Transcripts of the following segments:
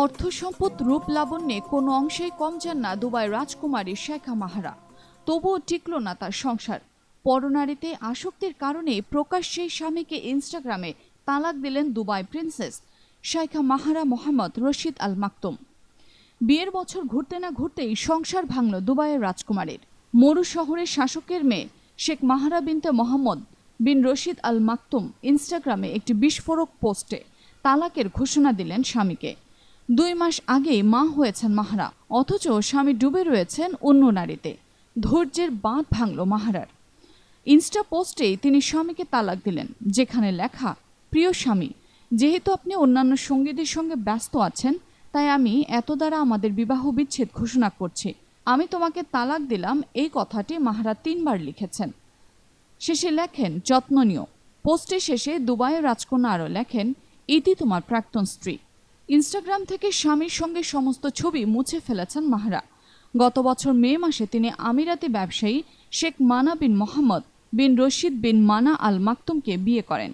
অর্থ সম্পদ রূপ লাবণ্যে কোনো অংশেই কম যান না দুবাই রাজকুমারী শেখা মাহারা। তবুও টিকল না তার সংসার। পরনারীতে আসক্তির কারণে প্রকাশ্যেই স্বামীকে ইনস্টাগ্রামে তালাক দিলেন Dubai princess Shaikha Mahra Mohammed Rashid Al Maktoum. বিয়ের বছর ঘুরতে না ঘুরতেই সংসার ভাঙল দুবাইয়ের রাজকুমারীর। মরু শহরের শাসকের মেয়ে শেখ মাহারা বিনতে মোহাম্মদ বিন রশিদ আল মাকতুম ইনস্টাগ্রামে একটি বিস্ফোরক পোস্টে তালাকের ঘোষণা দিলেন স্বামীকে। দুই মাস আগেই মা হয়েছেন মাহারা, অথচ স্বামী ডুবে রয়েছেন অন্য নারীতে। ধৈর্যের বাঁধ ভাঙল মাহারার। ইনস্টা পোস্টেই তিনি স্বামীকে তালাক দিলেন, যেখানে লেখা, প্রিয় স্বামী, যেহেতু আপনি অন্যান্য সঙ্গীদের সঙ্গে ব্যস্ত আছেন, তাই আমি এত দ্বারা আমাদের বিবাহ বিচ্ছেদ ঘোষণা করছি। আমি তোমাকে তালাক দিলাম এই কথাটি মাহারা তিনবার লিখেছেন। শেষে লেখেন, যত্ন নিও। পোস্টে শেষে দুবাইয়ের রাজকন্যা আরও লেখেন, ইতি তোমার প্রাক্তন স্ত্রী। ইনস্টাগ্রাম থেকে স্বামীর সঙ্গে সমস্ত ছবি মুছে ফেলেছেন মাহারা। গত বছর মে মাসে তিনি আমিরাতি ব্যবসায়ী শেখ মানা বিন মোহাম্মদ বিন রশিদ বিন মানা আল মাকতুমকে বিয়ে করেন।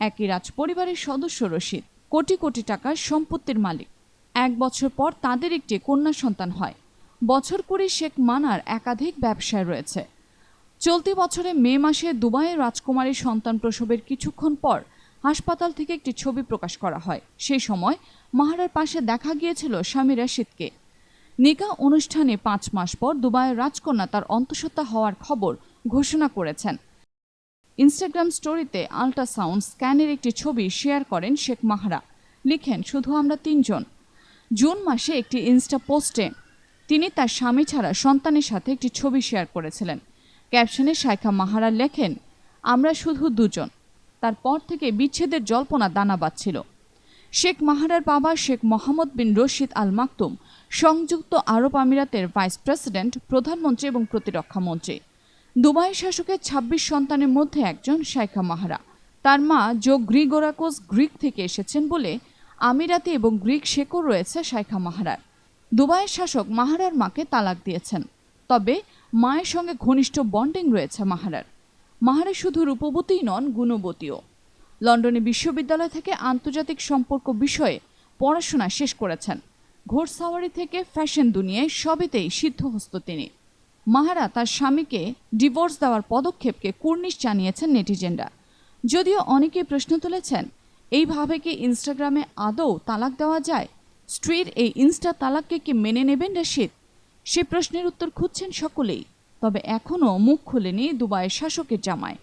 একই রাজ পরিবারের সদস্য রশিদ, কোটি কোটি টাকার সম্পত্তির মালিক। এক বছর পর তাদের একটি কন্যা সন্তান হয়। বছর কুড়ি শেখ মানার একাধিক ব্যবসায় রয়েছে। চলতি বছরে মে মাসে দুবাইয়ের রাজকুমারীর সন্তান প্রসবের কিছুক্ষণ পর হাসপাতাল থেকে একটি ছবি প্রকাশ করা হয়। সেই সময় মাহারার পাশে দেখা গিয়েছিল স্বামী রাশিদকে। নিকা অনুষ্ঠানে পাঁচ মাস পর দুবাইয়ের রাজকন্যা তার অন্তঃসত্ত্বা হওয়ার খবর ঘোষণা করেছেন। ইনস্টাগ্রাম স্টোরিতে আল্ট্রাসাউন্ড স্ক্যানের একটি ছবি শেয়ার করেন শেখ মাহারা। লিখেন, শুধু আমরা তিনজন। জুন মাসে একটি ইনস্টা পোস্টে তিনি তার স্বামী ছাড়া সন্তানের সাথে একটি ছবি শেয়ার করেছিলেন। ক্যাপশনে শাইখা মাহারা লেখেন, আমরা শুধু দুজন। তারপর থেকে বিচ্ছেদের জল্পনা দানা বাঁধছিল। শেখ মাহারার বাবা শেখ মোহাম্মদ বিন রশিদ আল মাকতুম সংযুক্ত আরব আমিরাতের ভাইস প্রেসিডেন্ট, প্রধানমন্ত্রী এবং প্রতিরক্ষা মন্ত্রী। দুবাই শাসকের ২৬ সন্তানের মধ্যে একজন শাইখা মাহারা। তার মা জো গ্রিগোরাকোস গ্রিক থেকে এসেছেন বলে আমিরাতি এবং গ্রিক শেকও রয়েছে শাইখা মাহারার। দুবাইয়ের শাসক মাহারার মাকে তালাক দিয়েছেন। তবে মায়ের সঙ্গে ঘনিষ্ঠ বন্ডিং রয়েছে মাহারার। মাহারা শুধু রূপবতীই নন গুণবতীও। লন্ডনে বিশ্ববিদ্যালয় থেকে আন্তর্জাতিক সম্পর্ক বিষয়ে পড়াশোনা শেষ করেছেন। ঘোড়সাওয়ারি থেকে ফ্যাশন দুনিয়ায় সবেতেই সিদ্ধহস্ত তিনি। মাহারা তার স্বামীকে ডিভোর্স দেওয়ার পদক্ষেপকে কুর্নিশ জানিয়েছেন নেটিজেনরা। যদিও অনেকেই প্রশ্ন তুলেছেন এইভাবে কি ইনস্টাগ্রামে আদৌ তালাক দেওয়া যায়? স্ত্রীর এই ইনস্টা তালাককে কি মেনে নেবেন রশিদ? সে প্রশ্নের উত্তর খুঁজছেন সকলেই। তবে এখনও মুখ খোলেনি দুবাইয়ের শাসকের জামায়